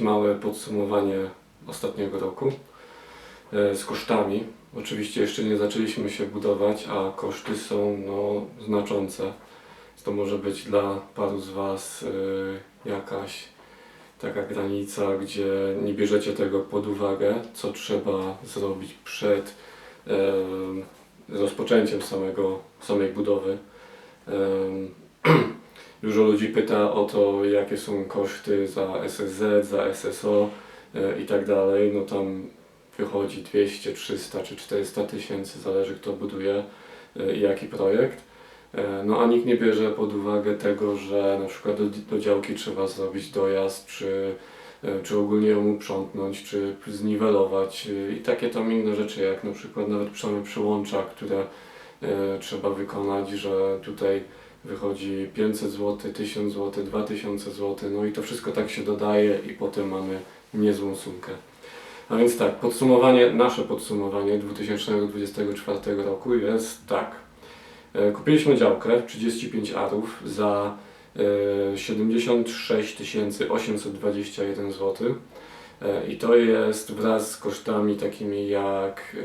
małe podsumowanie ostatniego roku e, z kosztami. Oczywiście jeszcze nie zaczęliśmy się budować, a koszty są no, znaczące. To może być dla paru z Was e, jakaś taka granica, gdzie nie bierzecie tego pod uwagę, co trzeba zrobić przed em, rozpoczęciem samego, samej budowy. Dużo ludzi pyta o to, jakie są koszty za SSZ, za SSO e, i tak dalej. No tam wychodzi 200, 300 czy 400 tysięcy, zależy kto buduje e, i jaki projekt. E, No a nikt nie bierze pod uwagę tego, że na przykład do, do działki trzeba zrobić dojazd, czy, czy ogólnie ją uprzątnąć, czy zniwelować i takie tam inne rzeczy, jak na przykład nawet same przełącza, które trzeba wykonać, że tutaj wychodzi 500 zł, 1000 zł, 2000 zł, no i to wszystko tak się dodaje i potem mamy niezłą sumkę. A więc tak, podsumowanie, nasze podsumowanie 2024 roku jest tak. E, Kupiliśmy działkę 35 arów za e, 76 821 zł i to jest wraz z kosztami takimi jak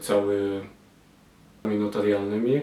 cały notarialnymi.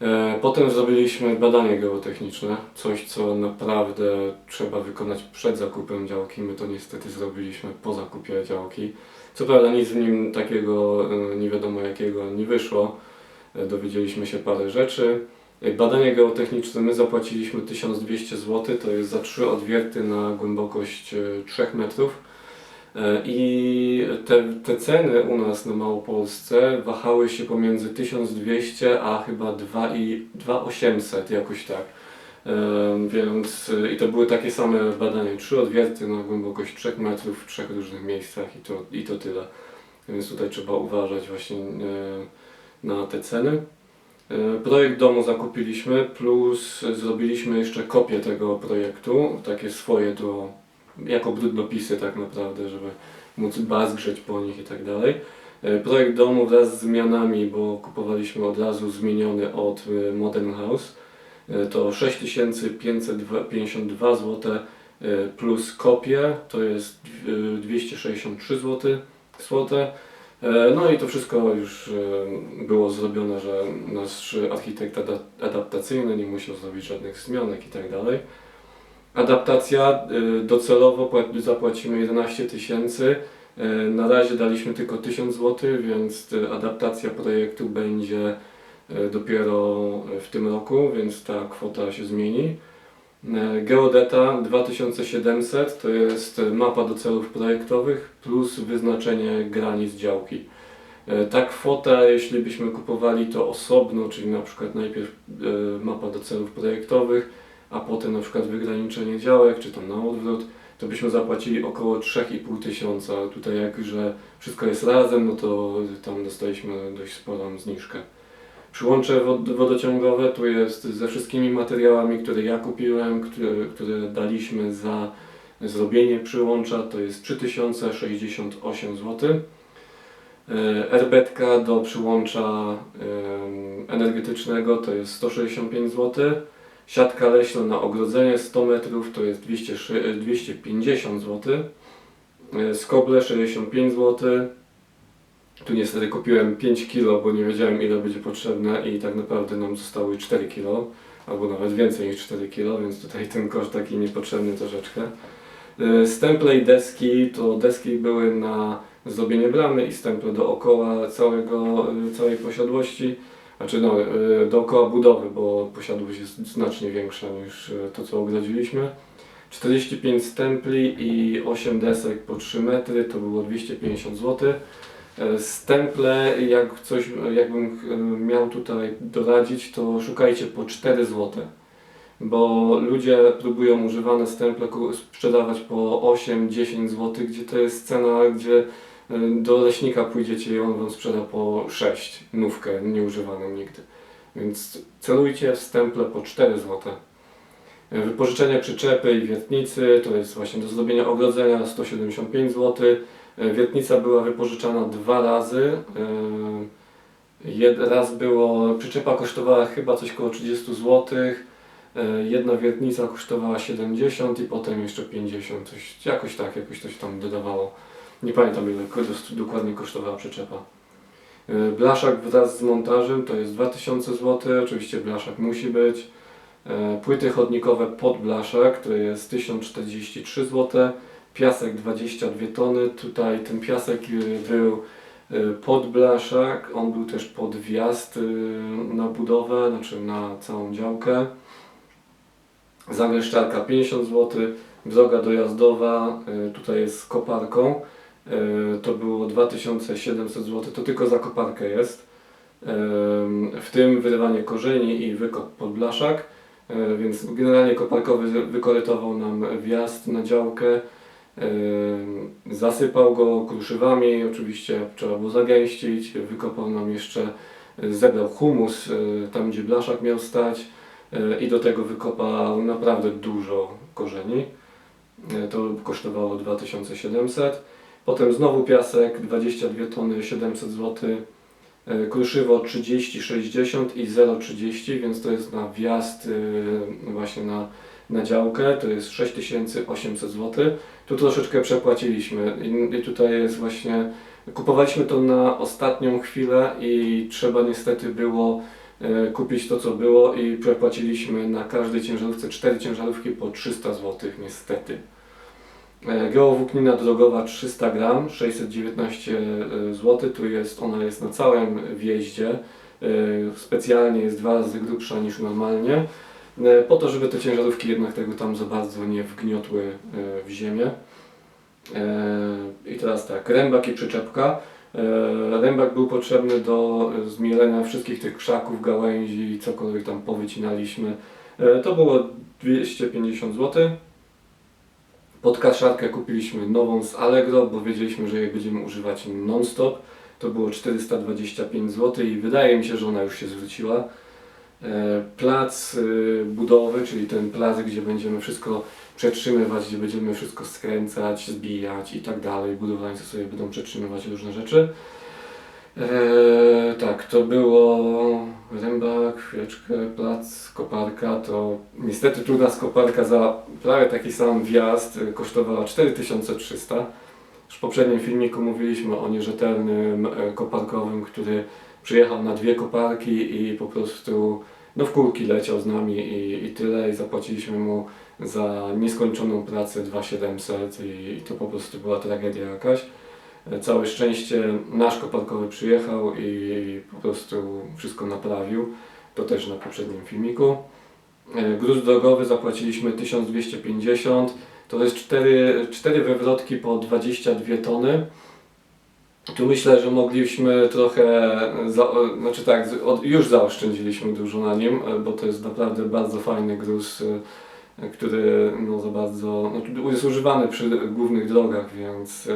E, Potem zrobiliśmy badanie geotechniczne, coś co naprawdę trzeba wykonać przed zakupem działki. My to niestety zrobiliśmy po zakupie działki. Co prawda nic w nim takiego e, nie wiadomo jakiego nie wyszło. E, Dowiedzieliśmy się parę rzeczy. Badanie geotechniczne my zapłaciliśmy 1200 zł, to jest za trzy odwierty na głębokość e, 3 metrów. E, I te, te ceny u nas na Małopolsce wahały się pomiędzy 1200 a chyba 2 i 2800 jakoś tak. E, Więc e, i to były takie same badania, trzy odwierty na głębokość 3 metrów w trzech różnych miejscach i to, i to tyle. Więc tutaj trzeba uważać właśnie na te ceny. Projekt domu zakupiliśmy, plus zrobiliśmy jeszcze kopię tego projektu, takie swoje do, jako brudnopisy tak naprawdę, żeby móc bazgrzeć po nich i tak dalej. E, Projekt domu wraz z zmianami, bo kupowaliśmy od razu zmieniony od e, Modern House, e, to 6552 zł plus kopie, to jest e, 263 zł. złote. No i to wszystko już było zrobione, że nasz architekt ada- adaptacyjny nie musiał zrobić żadnych zmianek i tak dalej. Adaptacja e, docelowo pła- zapłacimy 11 tysięcy. E, Na razie daliśmy tylko 1000 zł, więc e, adaptacja projektu będzie dopiero w tym roku, więc ta kwota się zmieni. Geodeta 2700 to jest mapa do celów projektowych plus wyznaczenie granic działki. Ta kwota, jeśli byśmy kupowali to osobno, czyli na przykład najpierw mapa do celów projektowych, a potem na przykład wygraniczenie działek, czy tam na odwrót, to byśmy zapłacili około 3,5 tysiąca. Tutaj jak że wszystko jest razem, no to tam dostaliśmy dość sporą zniżkę. Przyłącze wod- wodociągowe tu jest ze wszystkimi materiałami, które ja kupiłem, które, które daliśmy za zrobienie przyłącza, to jest 3068 zł. Erbetka do przyłącza energetycznego to jest 165 zł. Siatka leśna na ogrodzenie 100 metrów to jest 200, 250 zł. Skoble 65 zł. Tu niestety kupiłem 5 kg, bo nie wiedziałem ile będzie potrzebne i tak naprawdę nam zostały 4 kg, albo nawet więcej niż 4 kg, więc tutaj ten koszt taki niepotrzebny troszeczkę. E, Stemple i deski, to deski były na zrobienie bramy i stemple dookoła całego, e, całej posiadłości, znaczy no, e, dookoła budowy, bo posiadłość jest znacznie większa niż e, to co ogrodziliśmy. 45 stempli i 8 desek po 3 metry to było 250 zł. E, Stemple, jak coś, jakbym miał tutaj doradzić, to szukajcie po 4 zł. Bo ludzie próbują używane stemple sprzedawać po 8-10 zł, gdzie to jest cena, gdzie do leśnika pójdziecie i on wam sprzeda po 6, nówkę, nieużywaną nigdy. Więc celujcie w stemple po 4 zł. E, Wypożyczenie przyczepy i wiertnicy to jest właśnie do zrobienia ogrodzenia 175 zł. Wiertnica była wypożyczana dwa razy. E, Jed, raz było, przyczepa kosztowała chyba coś koło 30 zł, Jedna wiertnica kosztowała 70 i potem jeszcze 50, coś, jakoś tak, jakoś coś tam dodawało. Nie pamiętam ile dokładnie kosztowała przyczepa. E, Blaszak wraz z montażem to jest 2000 zł, oczywiście blaszak musi być. E, Płyty chodnikowe pod blaszak to jest 1043 zł. Piasek 22 tony. Tutaj ten piasek y, był y, pod blaszak, on był też pod wjazd y, na budowę, znaczy na całą działkę. Zagęszczarka 50 zł, droga dojazdowa y, tutaj jest koparką. Y, To było 2700 zł, to tylko za koparkę jest. Y, W tym wyrywanie korzeni i wykop pod blaszak. Y, Więc generalnie koparkowy wykorytował nam wjazd na działkę. Zasypał go kruszywami, oczywiście trzeba było zagęścić, wykopał nam jeszcze, zebrał humus tam gdzie blaszak miał stać i do tego wykopał naprawdę dużo korzeni. To kosztowało 2700. Potem znowu piasek 22 tony 700 zł. Kruszywo 30,60 i 0,30, więc to jest na wjazd yy, właśnie na, na działkę, to jest 6800 zł. Tu troszeczkę przepłaciliśmy i, tutaj jest właśnie, kupowaliśmy to na ostatnią chwilę i trzeba niestety było e, kupić to co było i przepłaciliśmy na każdej ciężarówce cztery ciężarówki po 300 zł niestety. E, Geowłóknina drogowa 300 gram, 619 zł, tu jest, ona jest na całym wjeździe, e, specjalnie jest dwa razy grubsza niż normalnie, e, po to, żeby te ciężarówki jednak tego tam za bardzo nie wgniotły e, w ziemię. E, I teraz tak, rębak i przyczepka. E, Rębak był potrzebny do e, zmielenia wszystkich tych krzaków, gałęzi i cokolwiek tam powycinaliśmy. E, To było 250 zł. Podkaszarkę kupiliśmy nową z Allegro, bo wiedzieliśmy, że jej będziemy używać non-stop. To było 425 zł i wydaje mi się, że ona już się zwróciła. E, Plac y, budowy, czyli ten plac, gdzie będziemy wszystko przetrzymywać, gdzie będziemy wszystko skręcać, zbijać i tak dalej. Budowlańcy sobie będą przetrzymywać różne rzeczy. Eee, tak, to było rębak, chwileczkę, plac, koparka, to niestety tu nas koparka za prawie taki sam wjazd kosztowała 4300. Już w poprzednim filmiku mówiliśmy o nierzetelnym e, koparkowym, który przyjechał na dwie koparki i po prostu no w kulki leciał z nami i, i tyle i zapłaciliśmy mu za nieskończoną pracę 2700 i, i to po prostu była tragedia jakaś. Całe szczęście nasz koparkowy przyjechał i po prostu wszystko naprawił. To też na poprzednim filmiku. E, Gruz drogowy zapłaciliśmy 1250. To jest 4, 4 wywrotki po 22 tony. Tu myślę, że mogliśmy trochę, za, znaczy tak, już zaoszczędziliśmy dużo na nim, e, bo to jest naprawdę bardzo fajny gruz, e, który no za bardzo, no, jest używany przy głównych drogach, więc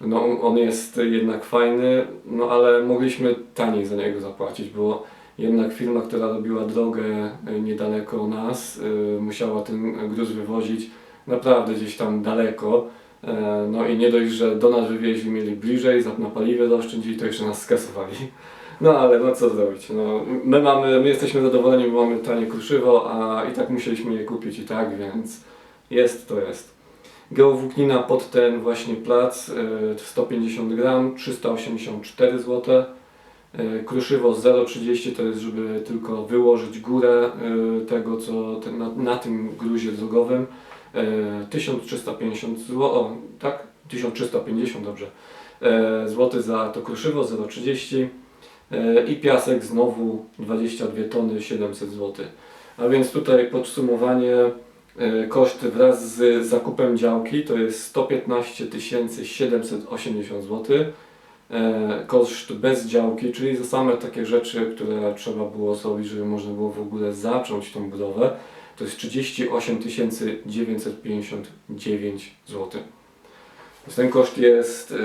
no, on jest jednak fajny, no ale mogliśmy taniej za niego zapłacić, bo jednak firma, która robiła drogę e, niedaleko nas, e, musiała ten gruz wywozić naprawdę gdzieś tam daleko. E, No i nie dość, że do nas wywieźli, mieli bliżej, na paliwie zaoszczędzili, to jeszcze nas skasowali. No ale no co zrobić, no, my, mamy, my jesteśmy zadowoleni, bo mamy tanie kruszywo, a i tak musieliśmy je kupić i tak, więc jest to jest. Geowłóknina pod ten właśnie plac e, 150 gram, 384 zł. E, Kruszywo 0,30 to jest, żeby tylko wyłożyć górę e, tego, co na, na tym gruzie drogowym. E, 1350 zł, o tak, 1350 dobrze, złoty za to kruszywo 0,30 e, i piasek znowu 22 tony 700 zł. A więc tutaj podsumowanie koszty wraz z zakupem działki to jest 115 780 zł. E, Koszt bez działki, czyli za same takie rzeczy, które trzeba było zrobić, żeby można było w ogóle zacząć tą budowę, to jest 38 959 zł. Więc ten koszt jest, e,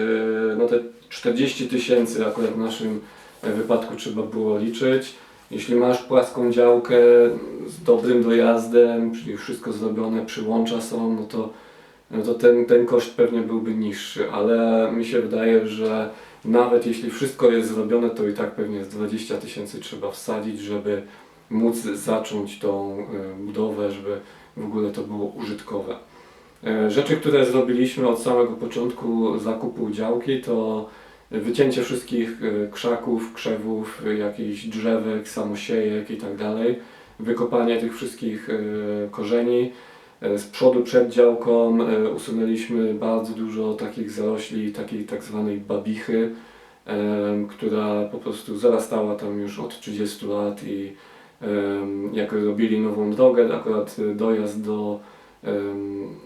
no te 40 tysięcy akurat w naszym e, wypadku trzeba było liczyć. Jeśli masz płaską działkę z dobrym dojazdem, czyli wszystko zrobione, przyłącza są, no to, no to ten, ten koszt pewnie byłby niższy, ale mi się wydaje, że nawet jeśli wszystko jest zrobione, to i tak pewnie z 20 tysięcy trzeba wsadzić, żeby móc zacząć tą e, budowę, żeby w ogóle to było użytkowe. E, Rzeczy, które zrobiliśmy od samego początku zakupu działki to wycięcie wszystkich e, krzaków, krzewów, jakichś drzewek, samosiejek i tak dalej, wykopanie tych wszystkich e, korzeni. E, Z przodu przed działką usunęliśmy bardzo dużo takich zarośli, takiej tak zwanej babichy, która po prostu zarastała tam już od 30 lat i jak robili nową drogę, akurat dojazd do,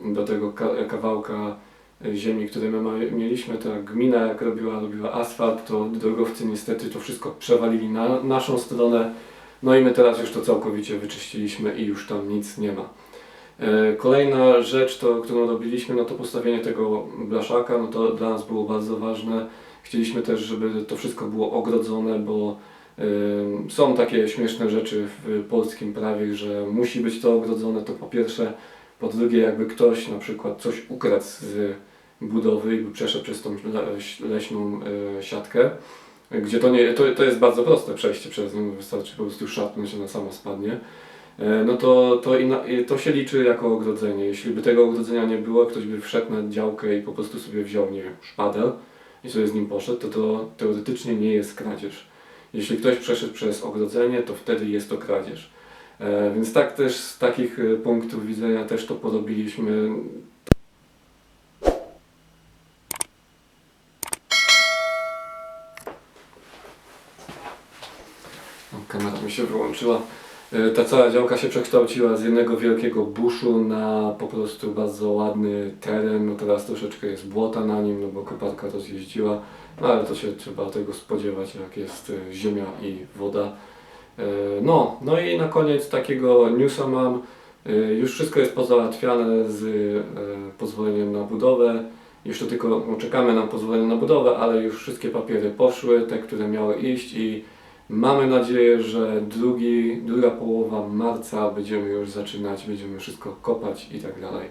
do tego ka- kawałka ziemi, który my mieliśmy, ta gmina jak robiła, robiła asfalt, to drogowcy niestety to wszystko przewalili na naszą stronę, no i my teraz już to całkowicie wyczyściliśmy i już tam nic nie ma. E, Kolejna rzecz, to, którą robiliśmy, no to postawienie tego blaszaka, no to dla nas było bardzo ważne. Chcieliśmy też, żeby to wszystko było ogrodzone, bo ym, są takie śmieszne rzeczy w polskim prawie, że musi być to ogrodzone, to po pierwsze. Po drugie, jakby ktoś na przykład coś ukradł z budowy i by przeszedł przez tą le- leśną e, siatkę, gdzie to, nie, to, to jest bardzo proste przejście przez nią, wystarczy po prostu szarpnąć, ona sama spadnie. E, no to, to, inna, to się liczy jako ogrodzenie. Jeśli by tego ogrodzenia nie było, ktoś by wszedł na działkę i po prostu sobie wziął, nie wiem, szpadel i sobie z nim poszedł, to to teoretycznie nie jest kradzież. Jeśli ktoś przeszedł przez ogrodzenie, to wtedy jest to kradzież. E, więc tak też z takich e, punktów widzenia też to porobiliśmy. Kamera mi się wyłączyła. E, Ta cała działka się przekształciła z jednego wielkiego buszu na po prostu bardzo ładny teren. No teraz troszeczkę jest błota na nim, no bo koparka rozjeździła, no ale to się trzeba tego spodziewać, jak jest ziemia i woda. E, No, no i na koniec takiego newsa mam. E, Już wszystko jest pozałatwiane z e, pozwoleniem na budowę. Jeszcze tylko no, czekamy na pozwolenie na budowę, ale już wszystkie papiery poszły, te, które miały iść i Mamy nadzieję, że drugi, druga połowa marca będziemy już zaczynać, będziemy wszystko kopać i tak dalej.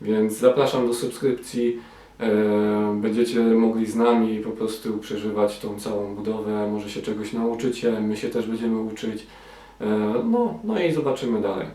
Więc zapraszam do subskrypcji. E, Będziecie mogli z nami po prostu przeżywać tą całą budowę, może się czegoś nauczycie, my się też będziemy uczyć. E, No, no i zobaczymy dalej.